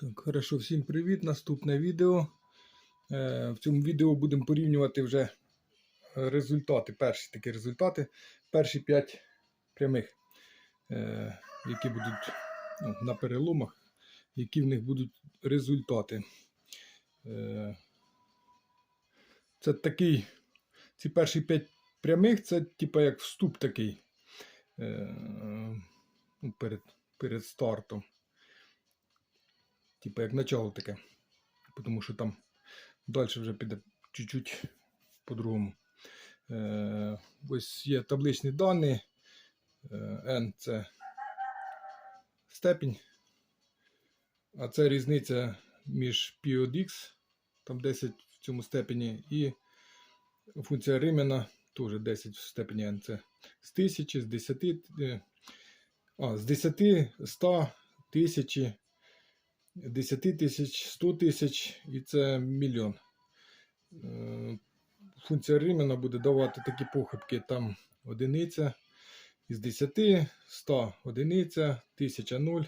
Так, хорошо, всім привіт. Наступне відео. Е, В цьому відео будемо порівнювати вже результати, перші такі результати, перші 5 прямих, е, які будуть ну, на переломах, які в них будуть результати. Е, Це такий, ці перші 5 прямих, це типа як вступ такий е, ну, перед, перед стартом. Типа як начало таке. Тому що там далі вже піде чуть-чуть по-другому. Е, ось є табличні дані. Е, N це степінь. А це різниця між π от x, там 10 в цьому степені, і функція Римена теж 10 в степені n. Це з 1000, з 10, е, а, з 10, 100, 1000. 10 тисяч, 100 тисяч і це мільйон. Е, Функція Римена буде давати такі похибки, там одиниця із 10, 100 одиниця, 1000 0,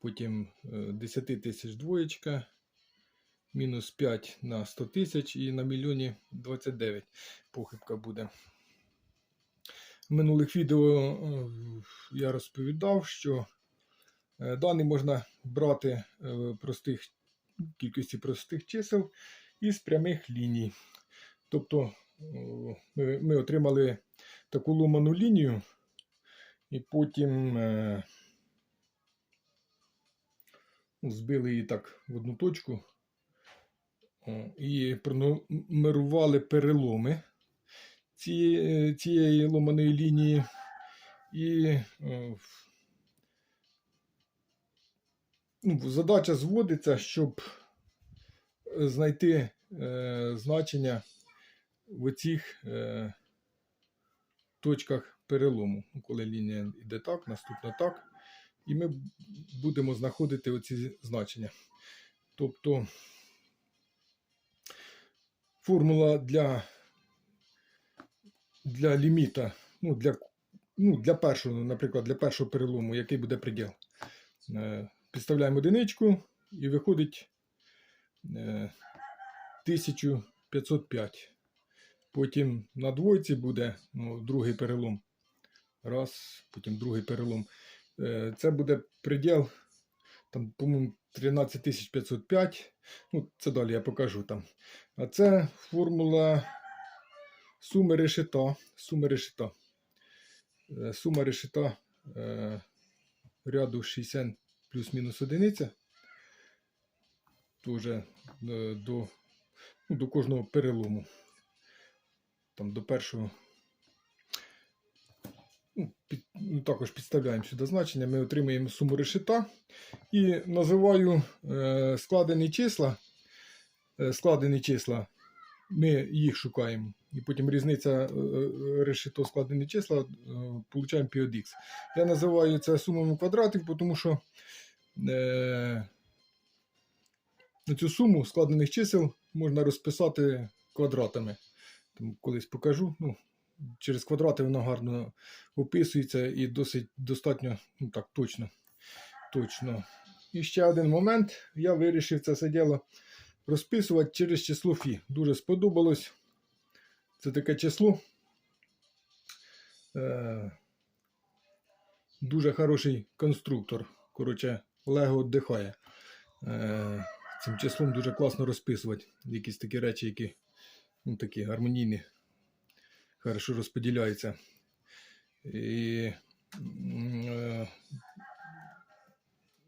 потім е, 10 тисяч двоєчка, мінус 5 на 100 тисяч і на мільйоні 29 похибка буде. В минулих відео е, я розповідав, що Е, Дані можна брати е, простих, кількості простих чисел із прямих ліній. Тобто ми, ми отримали таку ломану лінію, і потім е, ну, збили її так в одну точку і пронумерували переломи цієї, цієї ломаної лінії. І ну, задача зводиться, щоб е, знайти е, значення в оцих е, точках перелому. Ну, Коли лінія йде так, наступна так. І ми будемо знаходити оці значення. Тобто формула для, для ліміта, ну, для, ну, для першого, наприклад, для першого перелому, який буде приділ. Е, Підставляємо одиничку і виходить е, 1505. Потім на двойці буде ну, другий перелом. Раз, потім другий перелом. Е, це буде приділ, там, по-моєму, 13505. Ну, це далі я покажу там. А це формула суми решета. Суми решета. Е, Сума решета е, ряду 60 плюс-мінус одиниця. Тоже е, до, ну, до кожного перелому. Там до першого. Ну, під, ну, також підставляємо сюди значення. Ми отримуємо суму решета. І називаю е, складені числа. Е, складені числа. Ми їх шукаємо. І потім різниця е, е, решето складені числа, получаємо π от x. Я називаю це сумами квадратів, тому що на цю суму складених чисел можна розписати квадратами. Там колись покажу. Ну, через квадрати воно гарно описується і досить достатньо ну, так, точно. точно. І ще один момент. Я вирішив це все діло розписувати через число Фі. Дуже сподобалось. Це таке число. Е, дуже хороший конструктор. Коротше, Лего віддихає. Е, цим числом дуже класно розписувати якісь такі речі, які ну, такі гармонійні, хорошо розподіляються. І е,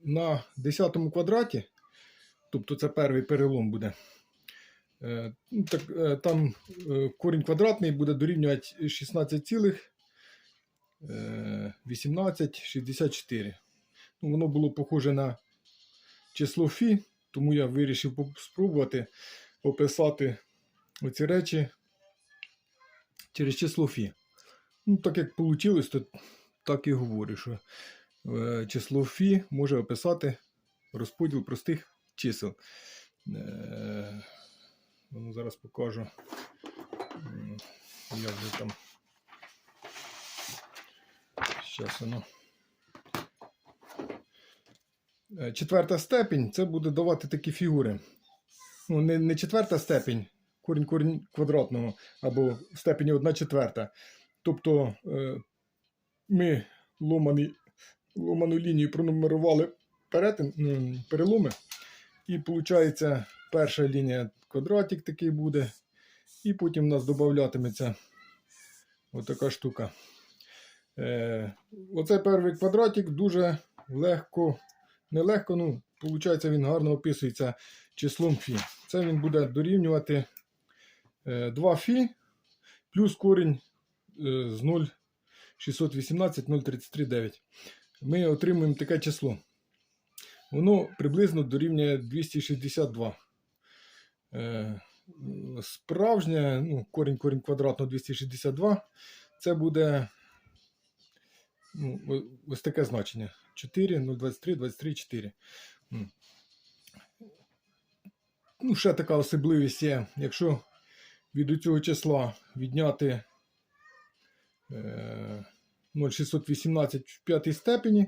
на 10 квадраті, тобто це перший перелом буде. Е, ну, так, там корінь квадратний буде дорівнювати 16, е, 18,64. Ну, воно було похоже на число Фі, тому я вирішив спробувати описати оці речі через число Фі. Ну, так як вийшло, то так і говорю, що е, число Фі може описати розподіл простих чисел. Е, ну, зараз покажу. Я вже там. Зараз воно. Е, Четверта степінь це буде давати такі фігури. Ну, не, не четверта степінь, корінь корінь квадратного, або степені 1 четверта. Тобто е, ми ломаний, ломану лінію пронумерували перетин, переломи. І виходить, перша лінія квадратик такий буде. І потім у нас додатиметься отака штука. Е, оцей перший квадратик дуже легко, не легко, ну, виходить, він гарно описується числом фі. Це він буде дорівнювати е, 2 фі плюс корінь е, з 0,618 0,33,9. Ми отримуємо таке число. Воно приблизно дорівнює 262. Е, Справжнє, ну, корінь корінь квадратного 262. Це буде ну, ось таке значення. 4, 0,23, 23, 4. Ну, ще така особливість є. Якщо від цього числа відняти е, 0,618 в п'ятій степені,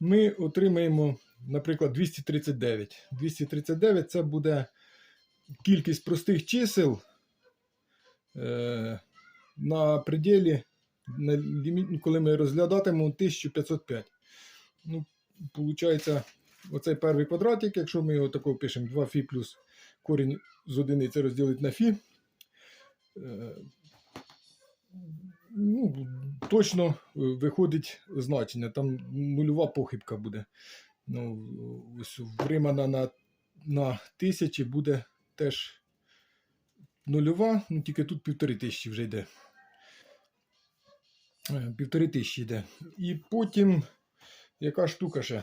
ми отримаємо, наприклад, 239. 239 це буде кількість простих чисел е, на пределі, на ліміт, коли ми розглядатимемо 1505. Ну, Получається, оцей перший квадратик, якщо ми його такого пишемо 2 фі плюс корінь з одиниці розділити на фі. е, Ну, точно е, виходить значення. Там нульова похибка буде. Ну, ось вримана на, на тисячі буде теж нульова, ну тільки тут півтори тисячі вже йде. Е, Півтори тисячі йде. І потім, яка штука ще?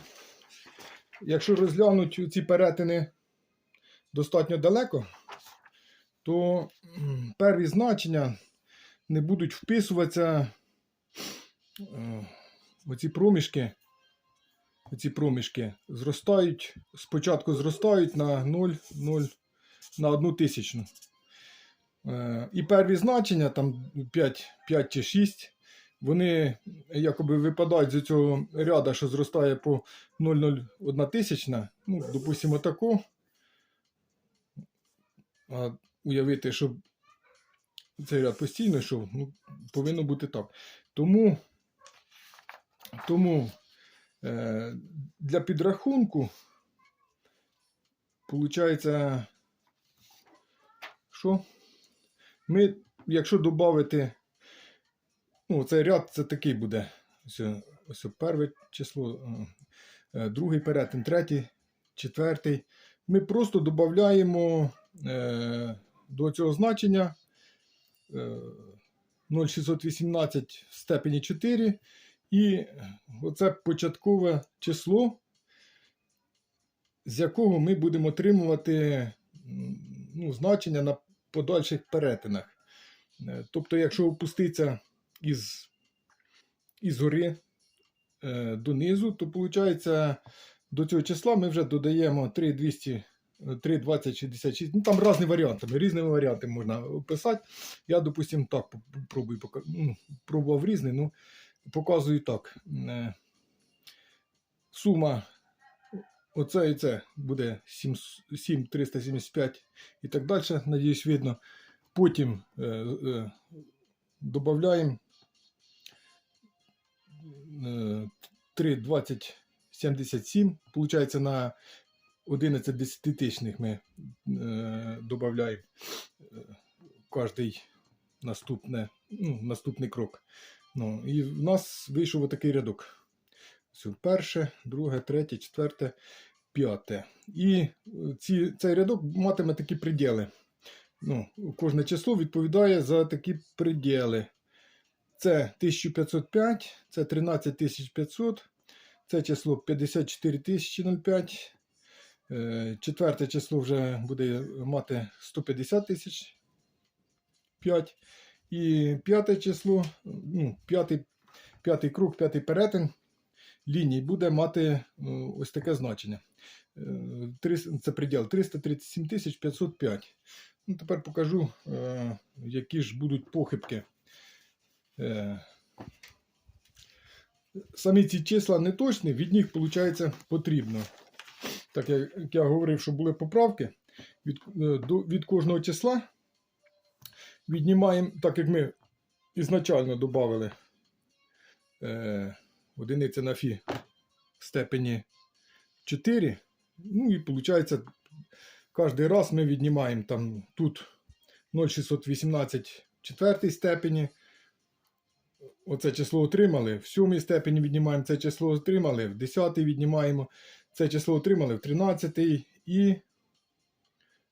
Якщо розглянуть ці перетини достатньо далеко, то перві значення не будуть вписуватися е, оці проміжки. Оці проміжки зростають, спочатку зростають на 0, 0, на 1 тисячну. Е, І перві значення, там 5, 5 чи 6, вони якоби випадають з цього ряда, що зростає по 0,01 тисячна. Ну, допустимо, таку. А уявити, щоб цей ряд постійно йшов, ну, повинно бути так. Тому, тому е, для підрахунку, виходить, що ми, якщо додати, ну, цей ряд це такий буде. Ось, ось перше число, е, е, другий перетин, третій, четвертий. Ми просто додаємо е, до цього значення е, 0,618 в степені 4. І оце початкове число, з якого ми будемо отримувати ну, значення на подальших перетинах. Е, Тобто, якщо опуститися із, із гори е, донизу, то виходить, до цього числа ми вже додаємо 3,200 3, 20, 66. Ну там різні варіанти. Різними варіантами можна описати. Я, допустимо, так пробую, ну, пробував різний, ну показую так. Е, Сума оце і це буде 7, 7 375 і так далі. Надіюсь, видно. Потім е, е, додаємо е, 3, 20, 77. Получається на 11 десятитисячних ми е, додаємо кожний наступне, ну, наступний крок. Ну, і в нас вийшов отакий рядок. Перше, друге, третє, четверте, п'яте. І ці, цей рядок матиме такі приділи. Ну, кожне число відповідає за такі приділи. Це 1505, це 13500, це число 54005. Е, Четверте число вже буде мати 150 тисяч 5. І п'яте число, ну, п'ятий, п'ятий круг, п'ятий перетин ліній буде мати ну, ось таке значення. Е, Це приділ 337 505. Ну, тепер покажу, е, які ж будуть похибки. Е, Самі ці числа не точні, від них, виходить, потрібно так як я говорив, що були поправки, від, е, від кожного числа віднімаємо, так як ми ізначально додали е, одиниця на фі в степені 4. Ну і виходить, кожен раз ми віднімаємо там тут 0,618 в четвертій степені. Оце число отримали. В сьомій степені віднімаємо це число отримали, в 10 віднімаємо це число отримали в 13 і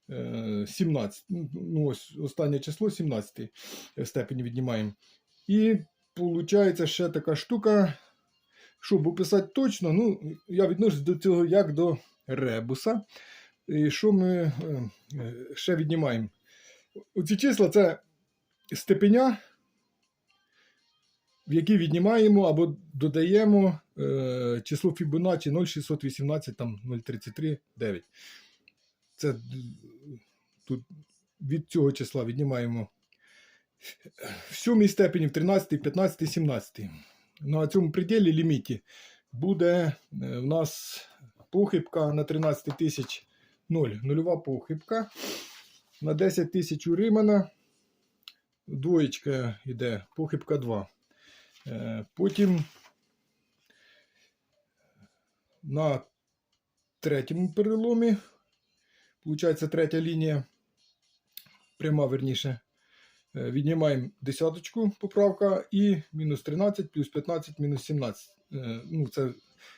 е, 17. Ну, ось останнє число 17 степені віднімаємо. І виходить ще така штука, щоб описати точно, ну, я відношусь до цього як до ребуса. І що ми е, е, ще віднімаємо? Оці числа це степеня, в які віднімаємо або додаємо е, число Fibonacci 0,618, там 0,33, 9. Це тут від цього числа віднімаємо в сьомій степені, в 13, 15, 17. На цьому пределі ліміті буде е, в нас похибка на 13 тисяч 0. Нульова похибка. На 10 тисяч у Римана двоєчка йде, похибка 2. Е, Потім на третьому переломі, виходить, третя лінія, пряма верніше, е, віднімаємо десяточку поправка і мінус 13, плюс 15, мінус 17. Е, Ну, це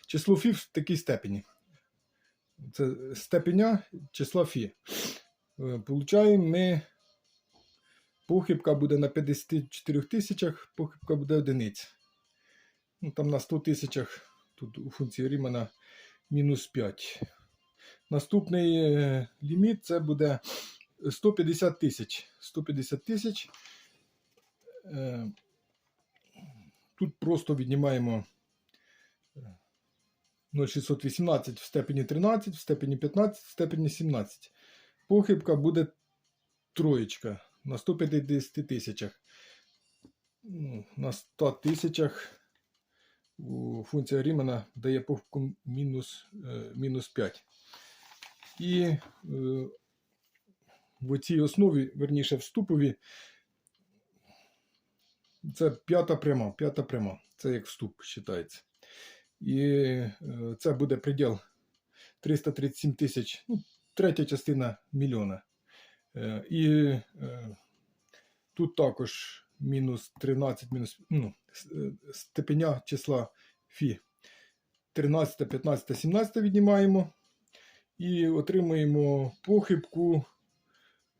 число фі в такій степені. Це степеня числа фі. Получаємо ми похибка буде на 54 тисячах, похибка буде одиниця. Ну, там на 100 тисячах тут у функції Рімана мінус 5. Наступний е, ліміт це буде 150 тисяч. 150 тисяч. Е, Тут просто віднімаємо е, 0,618 в степені 13, в степені 15, в степені 17. Похибка буде троєчка на 150 тисячах. Ну, На 100 тисячах функція Рімана дає похибку мінус, е, мінус 5. І е, в цій основі, верніше в ступові, це п'ята пряма, п'ята пряма. Це як вступ вважається. І е, це буде приділ 337 тисяч, ну, третя частина мільйона. Е, І е, тут також мінус 13, мінус, ну, е, степеня числа Фі. 13, 15, 17 віднімаємо і отримуємо похибку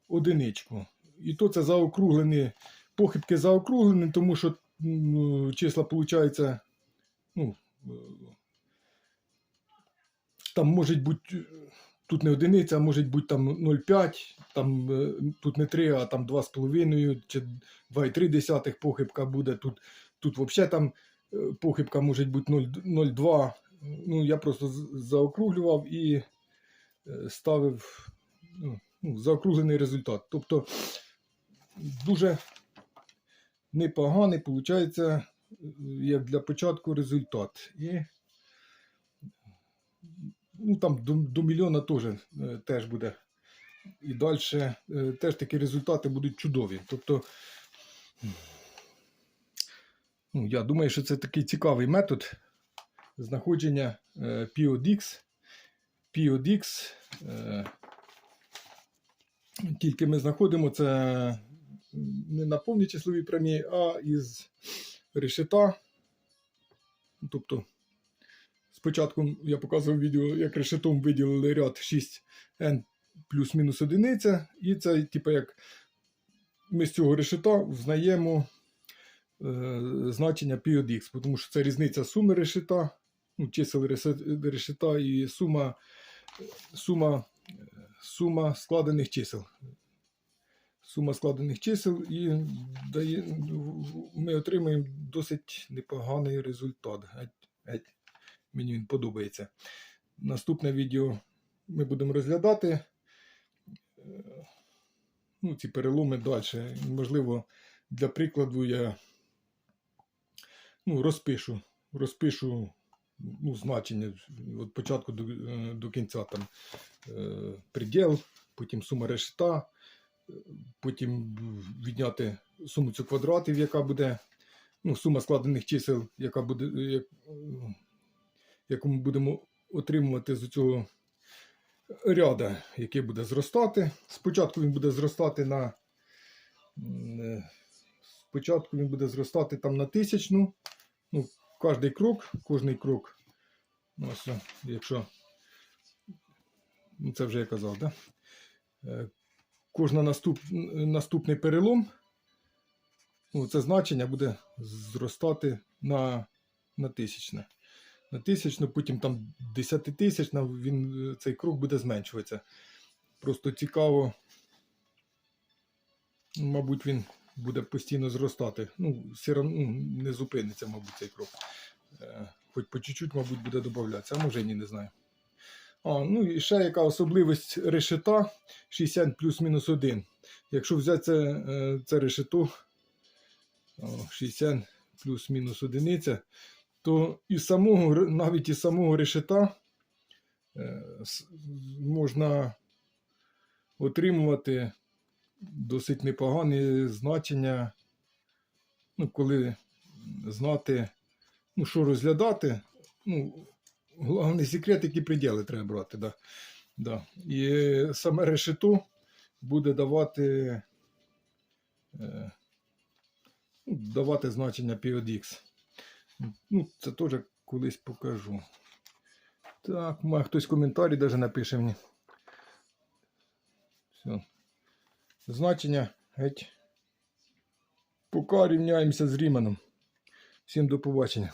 одиничку. І то це заокруглені, похибки заокруглені, тому що м, числа, виходить, ну, там може бути, тут не одиниця, може бути там 0,5, там е, тут не 3, а там 2,5 чи 2,3 похибка буде. Тут, тут взагалі там е, похибка може бути 0,2. Ну, я просто заокруглював і е, ставив ну, ну, заокруглений результат. Тобто дуже непоганий, виходить, як для початку результат. І ну, там до, до мільйона теж, е, теж буде. І далі е, теж такі результати будуть чудові. Тобто, ну, я думаю, що це такий цікавий метод знаходження е, PODX. PODX. Тільки ми знаходимо це не на повній числовій прямій, а із решета. Тобто, спочатку я показував відео, як решетом виділили ряд 6n плюс-мінус одиниця, і це, типу, як ми з цього решета взнаємо е, значення P od X, тому що це різниця суми решета, ну, чисел решета і сума, сума, сума складених чисел. Сума складених чисел і дає, ми отримуємо досить непоганий результат. Геть, геть. Мені він подобається. Наступне відео ми будемо розглядати е, ну, ці переломи далі. Можливо, для прикладу я ну, розпишу, розпишу ну, значення від початку до, е, до кінця там е, приділ, потім сума решта, е, потім відняти суму цю квадратів, яка буде, ну, сума складених чисел, яка буде, як, яку ми будемо отримувати з цього ряда, який буде зростати. Спочатку він буде зростати на. е, Спочатку він буде зростати там на тисячну. Ну, кожний крок, кожний крок. Ну, ось, якщо. Ну, це вже я казав, да? Е, Кожна наступ, наступний перелом. Ну, це значення буде зростати на, на тисячне. На тисячну, потім там десятитисячна, він, е, цей крок буде зменшуватися. Просто цікаво, ну, мабуть, він буде постійно зростати. Ну, одно ну, не зупиниться, мабуть, цей крок. Е, Хоч по чуть-чуть, мабуть, буде додатися, а може ні, не знаю. А, ну і ще яка особливість решета 60 плюс-мінус 1. Якщо взяти це, е, це решето 60 плюс-мінус одиниця, то і самого, навіть із самого решета е, можна отримувати досить непогані значення, ну, коли знати, ну, що розглядати. Ну, головний секрет, які приділи треба брати. Да. Да. І саме решето буде давати, е, ну, давати значення P. Ну, це теж колись покажу. Так, хтось коментарі навіть напише мені. Все. Значення геть. Поки рівняємося з Ріманом. Всім до побачення.